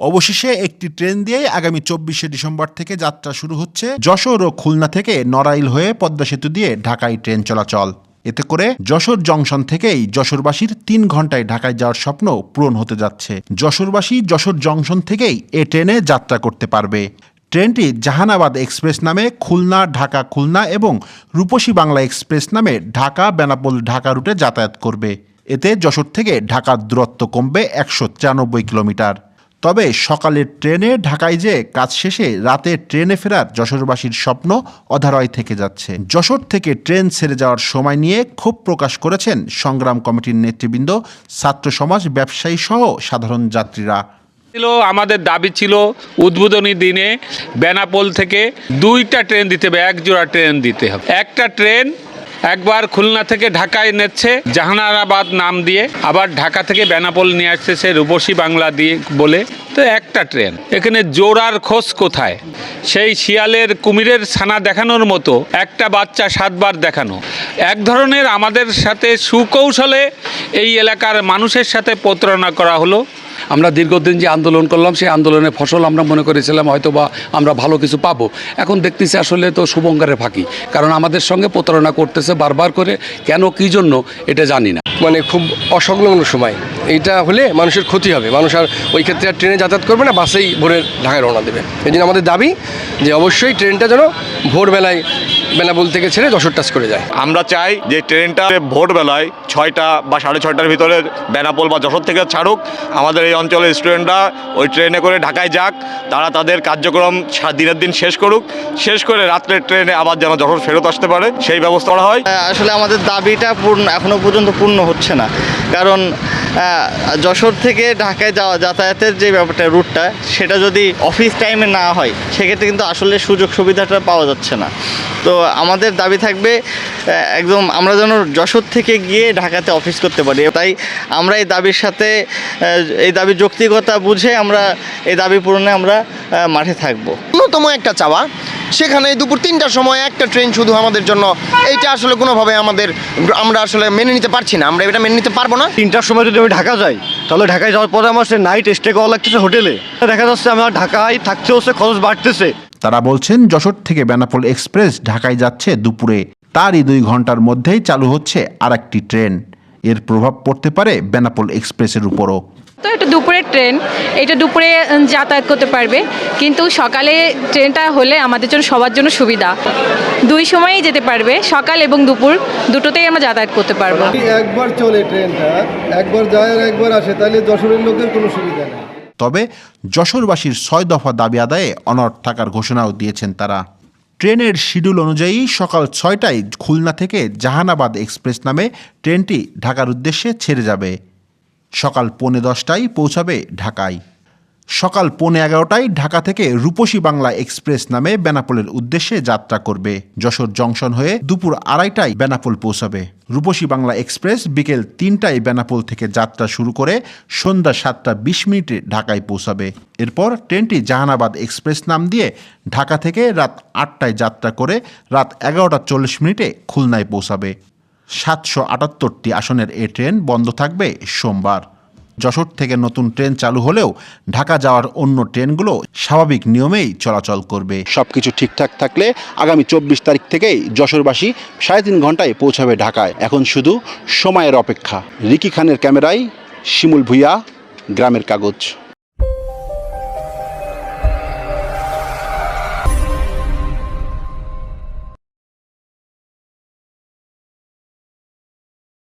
অবশেষে একটি ট্রেন দিয়েই আগামী চব্বিশে ডিসেম্বর থেকে যাত্রা শুরু হচ্ছে যশোর ও খুলনা থেকে নড়াইল হয়ে পদ্মা সেতু দিয়ে ঢাকায় ট্রেন চলাচল। এতে করে যশোর জংশন থেকেই যশোরবাসীর তিন ঘন্টায় ঢাকায় যাওয়ার স্বপ্ন পূরণ হতে যাচ্ছে। যশোরবাসী যশোর জংশন থেকেই এ ট্রেনে যাত্রা করতে পারবে। ট্রেনটি জাহানাবাদ এক্সপ্রেস নামে খুলনা, ঢাকা, খুলনা এবং রূপসী বাংলা এক্সপ্রেস নামে ঢাকা, বেনাপোল, ঢাকা রুটে যাতায়াত করবে। এতে যশোর থেকে ঢাকার দূরত্ব কমবে একশো তিরানব্বই কিলোমিটার। তবে সকালের ট্রেনে ঢাকায় যে কাজ শেষে রাতে ট্রেনে ফেরার যশোরবাসীর স্বপ্ন অধারয় থেকে যাচ্ছে। যশোর থেকে ট্রেন ছেড়ে যাওয়ার সময় নিয়ে ক্ষোভ প্রকাশ করেছেন সংগ্রাম কমিটির নেতৃবৃন্দ, ছাত্র সমাজ, ব্যবসায়ী সহ সাধারণ যাত্রীরা। ছিল, আমাদের দাবি ছিল, উদ্বোধনী দিনে বেনাপোল থেকে দুইটা ট্রেন দিতে হবে এক জোড়া ট্রেন দিতে হবে। একটা ট্রেন একবার খুলনা থেকে ঢাকায় নেচ্ছে জাহানারাবাদ নাম দিয়ে, আবার ঢাকা থেকে বেনাপোল নিয়ে আসতেছে রূপসী বাংলা দিয়ে বলে। তো একটা ট্রেন, এখানে জোড়ার খোঁজ কোথায়? সেই শিয়ালের কুমিরের ছানা দেখানোর মতো, একটা বাচ্চা সাতবার দেখানো। এক ধরনের আমাদের সাথে সুকৌশলে এই এলাকার মানুষের সাথে প্রতারণা করা হলো। আমরা দীর্ঘদিন যে আন্দোলন করলাম, সেই আন্দোলনের ফসল আমরা মনে করেছিলাম হয়তো বা আমরা ভালো কিছু পাবো। এখন দেখতেছি আসলে তো শুভঙ্করের ফাঁকি, কারণ আমাদের সঙ্গে প্রতারণা করতেছে বারবার করে, কেন, কী জন্য, এটা জানি না। মানে খুব অসংলগ্ন সময়। এইটা হলে মানুষের ক্ষতি হবে। মানুষ আর ওই ক্ষেত্রে আর ট্রেনে যাতায়াত করবে না, বাসেই ভোরের ঢাকায় রওনা দেবে। এই জন্য আমাদের দাবি যে অবশ্যই ট্রেনটা যেন ভোরবেলায় বেনাবুল থেকে ছেড়ে যশোর টাচ করে যায়। আমরা চাই যে ট্রেনটা ভোরবেলায় ছয়টা বা সাড়ে ছয়টার ভিতরে বেনাপোল বা যশোর থেকে ছাড়ুক। আমাদের এই অঞ্চলের স্টুডেন্টরা ওই ট্রেনে করে ঢাকায় যাক। তারা তাদের কার্যক্রম দিনের দিন শেষ করুক। শেষ করে রাত্রের ট্রেনে আবার যেন যশোর ফেরত আসতে পারে সেই ব্যবস্থা করা হয়। আসলে আমাদের দাবিটা পূর্ণ এখনও পর্যন্ত পূর্ণ হচ্ছে না। কারণ যশোর থেকে ঢাকায় যাওয়া যাতায়াতের যে ব্যাপারটা রুটটা সেটা যদি অফিস টাইমে না হয় সেক্ষেত্রে কিন্তু আসলে সুযোগ সুবিধাটা পাওয়া যাচ্ছে না। তো আমাদের দাবি থাকবে একদম আমরা যেন যশোর থেকে গিয়ে ঢাকাতে অফিস করতে পারি। তাই আমরা এই দাবির সাথে এই দাবির যৌক্তিকতা বুঝে আমরা এই দাবি পূরণে আমরা মাঠে থাকব। অন্যতম একটা চাওয়া সেখানে দুপুর তিনটার সময় একটা ট্রেন শুধু আমাদের জন্য এইটা আসলে কোনোভাবে আমাদের আমরা আসলে মেনে নিতে পারছি না আমরা এটা মেনে নিতে পারব না। তিনটার সময় যদি আমি ঢাকা যাই তাহলে ঢাকায় যাওয়ার পরে আমার সে নাইট স্টে করা লাগতেছে হোটেলে দেখা যাচ্ছে আমার ঢাকায় থাকতে হচ্ছে খরচ বাড়তেছে। তারা বলছেন যশোর থেকে বেনাপোল এক্সপ্রেস ঢাকায় যাচ্ছে দুপুরে। তারই দুই ঘণ্টার মধ্যেই চালু হচ্ছে আর একটি ট্রেন। এর প্রভাব পড়তে পারে বেনাপোল এক্সপ্রেসের উপরও। তো এটা দুপুরের ট্রেন। এটা দুপুরে যাতায়াত করতে পারবে। কিন্তু সকালে ট্রেনটা হলে আমাদের জন্য সবার জন্য সুবিধা। দুই সময়েই যেতে পারবে সকাল এবং দুপুর দুটোতেই আমরা যাতায়াত করতে পারব। একবার চলে ট্রেনটা একবার যায় আর একবার আসে তাহলে যশোরের লোকের কোনো সুবিধা নেই। তবে যশোরবাসীর ছয় দফা দাবি আদায়ে অনড় থাকার ঘোষণাও দিয়েছেন তারা। ট্রেনের শিডিউল অনুযায়ী সকাল ছয়টায় খুলনা থেকে জাহানাবাদ এক্সপ্রেস নামে ট্রেনটি ঢাকার উদ্দেশ্যে ছেড়ে যাবে। সকাল পৌনে দশটায় পৌঁছাবে ঢাকায়। সকাল পৌনে এগারোটায় ঢাকা থেকে রূপসী বাংলা এক্সপ্রেস নামে বেনাপোলের উদ্দেশ্যে যাত্রা করবে। যশোর জংশন হয়ে দুপুর আড়াইটায় বেনাপোল পৌঁছাবে। রূপসী বাংলা এক্সপ্রেস বিকেল তিনটায় বেনাপোল থেকে যাত্রা শুরু করে সন্ধ্যা সাতটা বিশ মিনিটে ঢাকায় পৌঁছাবে। এরপর ট্রেনটি জাহানাবাদ এক্সপ্রেস নাম দিয়ে ঢাকা থেকে রাত আটটায় যাত্রা করে রাত এগারোটা চল্লিশ মিনিটে খুলনায় পৌঁছাবে। সাতশো আটাত্তরটি আসনের এ ট্রেন বন্ধ থাকবে সোমবার। যশোর থেকে নতুন ট্রেন চালু হলেও ঢাকা যাওয়ার অন্য ট্রেনগুলো স্বাভাবিক নিয়মেই চলাচল করবে। সবকিছু ঠিকঠাক থাকলে আগামী চব্বিশ তারিখ থেকেই যশোরবাসী সাড়ে তিন ঘন্টায় পৌঁছাবে ঢাকায়। এখন শুধু সময়ের অপেক্ষা। রিকি খানের ক্যামেরায় শিমুল ভুইয়া, গ্রামের কাগজ।